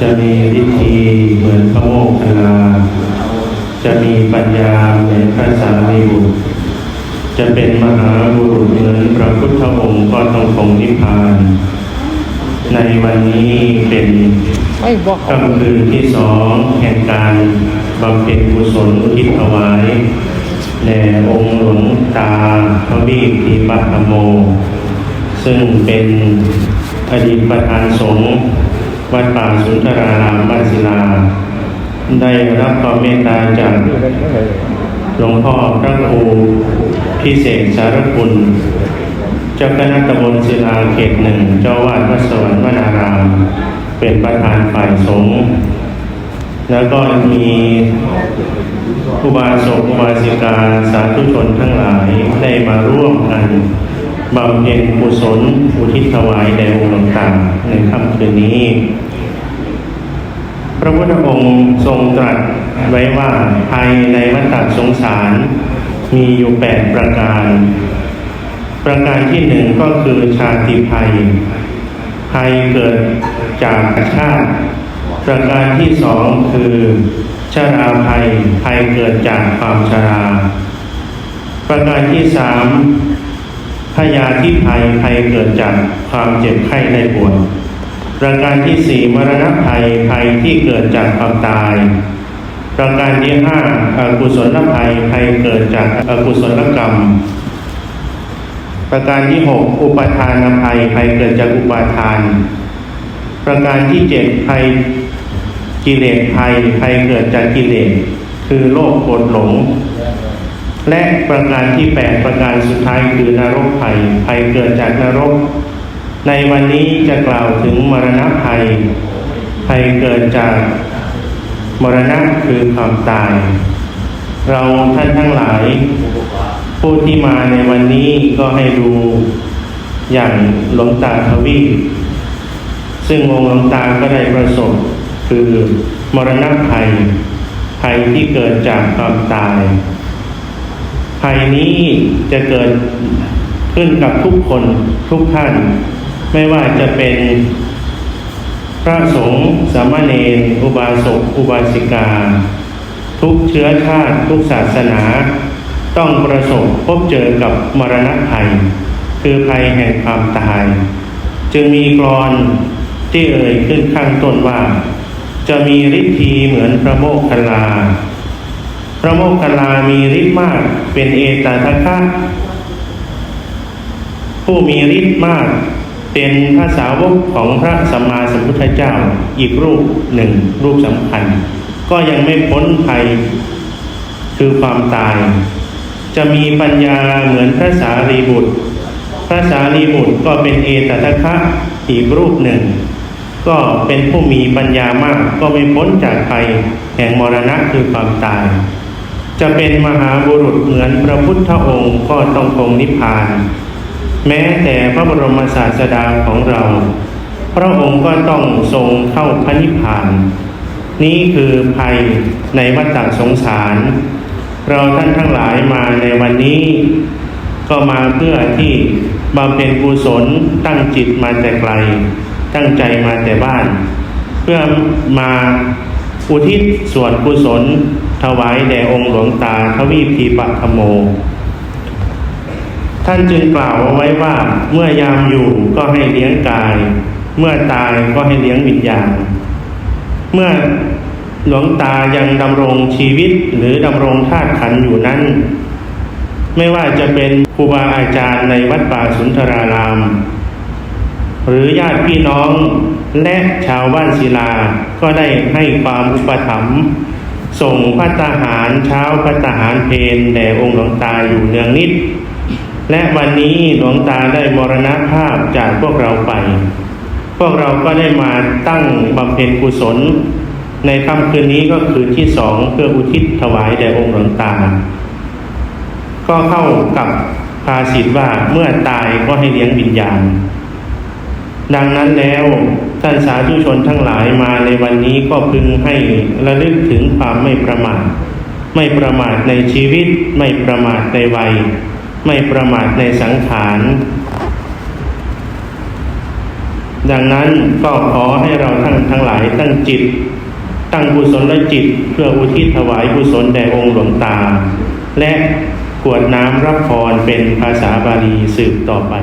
จะมีฤทธีเหมือนพระโมคคัลลา จะมีปัญญาเหมือนพระสารีบุตร จะเป็นมหาบุรุษเหมือนพระพุทธองค์ก็ต้องคงนิพพาน ในวันนี้เป็นกเขาค่ำคืนที่สองแห่งการบำเพ็ญกุศลอุทิศถวายแด่องค์หลวงตาพระบีทีปัตโม ซึ่งเป็นอดีตประธานสงฆ์ วัดป่าสุนทรารามบ้านศิลา ได้รับความเมตตาจากหลวงพ่อพระครูพิเศษสารคุณ เจ้าคณะตำบลศิลาเขตหนึ่ง เจ้าวาดวัดสวรรค์วนาราม เป็นประธานฝ่ายสงฆ์แล้วก็มีอุบาสกอุบาสิกาสาธุชนทั้งหลายได้มาร่วมกัน บำเพ็ญกุศลอุทิศถวายแด่องค์หลวงตาในค่ำคืนนี้ พระพุทธองค์ทรงตรัสไว้ว่าภายในวัฏสงสารมีอยู่แปดประการ ประการที่หนึ่งก็คือชาติภัย ภัยเกิดจากชาติ ประการที่สองคือชาราภัยภัยเกิดจากความชารา ประการที่สาม พยาธิภัยภัยเกิดจากความเจ็บไข้ได้ป่วยประการที่สี่มรณะภัยภัยที่เกิดจากความตาย ประการที่ห้าอกุศลภัยภัยเกิดจากอกุศลกรรม ประการที่หกอุปทานภัยภัยเกิดจากอุปาทาน ประการที่เจ็ดภัยกิเลสภัยภัยเกิดจากกิเลสคือโลภโกรธหลง และประการที่แปดประการสุดท้ายคือนรกภัยภัยเกิดจากนรก ในวันนี้จะกล่าวถึงมรณะภัยภัยเกิดจากมรณะคือความตาย เราท่านทั้งหลาย ผู้ที่มาในวันนี้ก็ให้ดูอย่างหลวงตาทวีซึ่งองค์หลวงตาก็ได้ประสบคือมรณะภัยภัยที่เกิดจากความตาย ภัยนี้จะเกิดขึ้นกับทุกคนทุกท่าน ไม่ว่าจะเป็นพระสงฆ์สามเณรอุบาสกอุบาสิกา ทุกเชื้อชาติทุกศาสนา ต้องประสบพบเจอกับมรณะภัย คือภัยแห่งความตาย จึงมีกรอนที่เอ่ยขึ้นข้างต้นว่า จะมีฤทธีเหมือนพระโมคคัลลา พระโมคคัลลามีฤทธิ์มาก เป็นเอตทัคคะผู้มีฤทธิ์มาก เป็นพระสาวกของพระสัมมาสัมพุทธเจ้าอีกรูปหนึ่งรูปสำคัญ ก็ยังไม่พ้นภัยคือความตาย จะมีปัญญาเหมือนพระสารีบุตร พระสารีบุตรก็เป็นเอตทัคคะอีกรูปหนึ่ง ก็เป็นผู้มีปัญญามากก็ไม่พ้นจากภัยแห่งมรณะคือความตาย จะเป็นมหาบุรุษเหมือนพระพุทธองค์ก็ต้องคงนิพพาน แม้แต่พระบรมศาสดาของเรา พระองค์ก็ต้องทรงเข้าพระนิพพาน นี้คือภัยในวัฏสงสาร เราท่านทั้งหลายมาในวันนี้ ก็มาเพื่อที่บำเพ็ญกุศลตั้งจิตมาแต่ไกล ตั้งใจมาแต่บ้าน เพื่อมาอุทิศส่วนกุศล ถวายแด่องค์หลวงตาทวีปีปะธโม ท่านจึงกล่าวเอาไว้ว่าเมื่อยามอยู่ก็ให้เลี้ยงกาย เมื่อตายก็ให้เลี้ยงวิญญาณ เมื่อหลวงตายังดำรงชีวิตหรือดำรงธาตุขันอยู่นั้น ไม่ว่าจะเป็นครูบาอาจารย์ในวัดป่าสุนทราราม หรือญาติพี่น้องและชาวบ้านศิลาก็ได้ให้ความอุปถัมภ์ ส่งพระตาหารเช้าพระตาหารเพนแด่องค์หลวงตาอยู่เนืองนิด และวันนี้หลวงตาได้มรณภาพจากพวกเราไป พวกเราก็ได้มาตั้งบำเพ็ญกุศล ในค่ำคืนนี้ก็คือที่สองเพื่ออุทิศถวายแด่องค์หลวงตา ก็เข้ากับภาษิตว่าเมื่อตายก็ให้เลี้ยงวิญญาณ ดังนั้นแล้วท่านสาธุชนทั้งหลายมาในวันนี้ก็พึงให้ระลึกถึงความไม่ประมาท ไม่ประมาทในชีวิต ไม่ประมาทในวัย ไม่ประมาทในสังขาร ดังนั้นก็ขอให้เราทั้งทั้งหลายตั้งจิต ตั้งกุศลจิตเพื่ออุทิศถวายกุศลแด่องค์หลวงตา และกวดน้ำรับพรเป็นภาษาบาลีสืบต่อไป